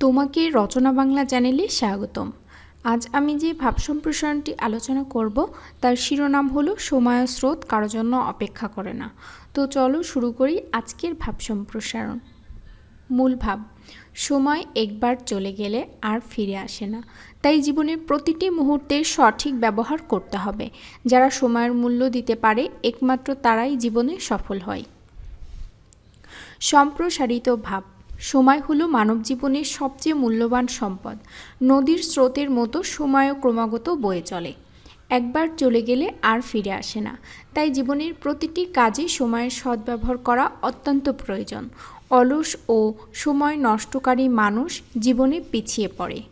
তোমাকে রচনা বাংলা চ্যানেলে স্বাগতম। আজ আমি যে ভাব সম্প্রসারণটি আলোচনা করব, তার শিরোনাম হলো সময় স্রোত, কারও জন্য অপেক্ষা করে না। তো চলো শুরু করি আজকের ভাব সম্প্রসারণ। মূল ভাব, সময় একবার চলে গেলে আর ফিরে আসে না। তাই জীবনের প্রতিটি মুহূর্তের সঠিক ব্যবহার করতে হবে। যারা সময়ের মূল্য দিতে পারে, একমাত্র তারাই জীবনে সফল হয়। সম্প্রসারিত ভাব সময় হলো মানব জীবনের সবচেয়ে মূল্যবান সম্পদ। নদীর স্রোতের মতো সময়ও ক্রমাগত বয়ে চলে। একবার চলে গেলে আর ফিরে আসে না। তাই জীবনের প্রতিটি কাজে সময়ের সদ্ব্যবহার করা অত্যন্ত প্রয়োজন। অলস ও সময় নষ্টকারী মানুষ জীবনে পিছিয়ে পড়ে।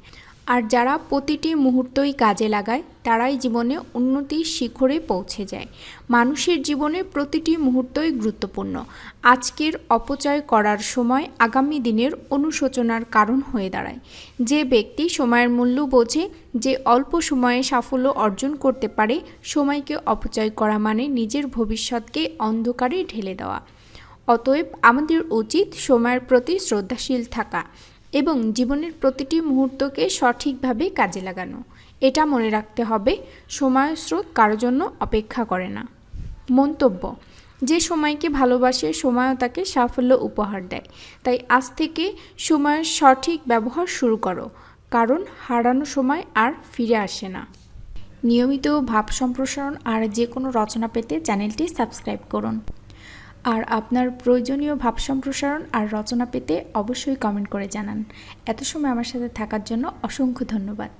আর যারা প্রতিটি মুহূর্তই কাজে লাগায়, তারাই জীবনে উন্নতির শিখরে পৌঁছে যায়। মানুষের জীবনে প্রতিটি মুহূর্তই গুরুত্বপূর্ণ। আজকের অপচয় করার সময় আগামী দিনের অনুশোচনার কারণ হয়ে দাঁড়ায়। যে ব্যক্তি সময়ের মূল্য বোঝে, যে অল্প সময়ে সাফল্য অর্জন করতে পারে, সময়কে অপচয় করা মানে নিজের ভবিষ্যৎকে অন্ধকারে ঢেলে দেওয়া। অতএব আমাদের উচিত সময়ের প্রতি শ্রদ্ধাশীল থাকা। এবং জীবনের প্রতিটি মুহূর্তকে সঠিকভাবে কাজে লাগানো। এটা মনে রাখতে হবে, সময় স্রোত কারও জন্য অপেক্ষা করে না। মন্তব্য, যে সময়কে ভালোবাসে সময়ও তাকে সাফল্য উপহার দেয়। তাই আজ থেকে সময়ের সঠিক ব্যবহার শুরু করো, কারণ হারানো সময় আর ফিরে আসে না। নিয়মিত ভাব সম্প্রসারণ আর যে কোনো রচনা পেতে চ্যানেলটি সাবস্ক্রাইব করুন। আর আপনার প্রয়োজনীয় ভাব সম্প্রসারণ আর রচনা পেতে অবশ্যই কমেন্ট করে জানান। এত সময় আমার সাথে থাকার জন্য অসংখ্য ধন্যবাদ।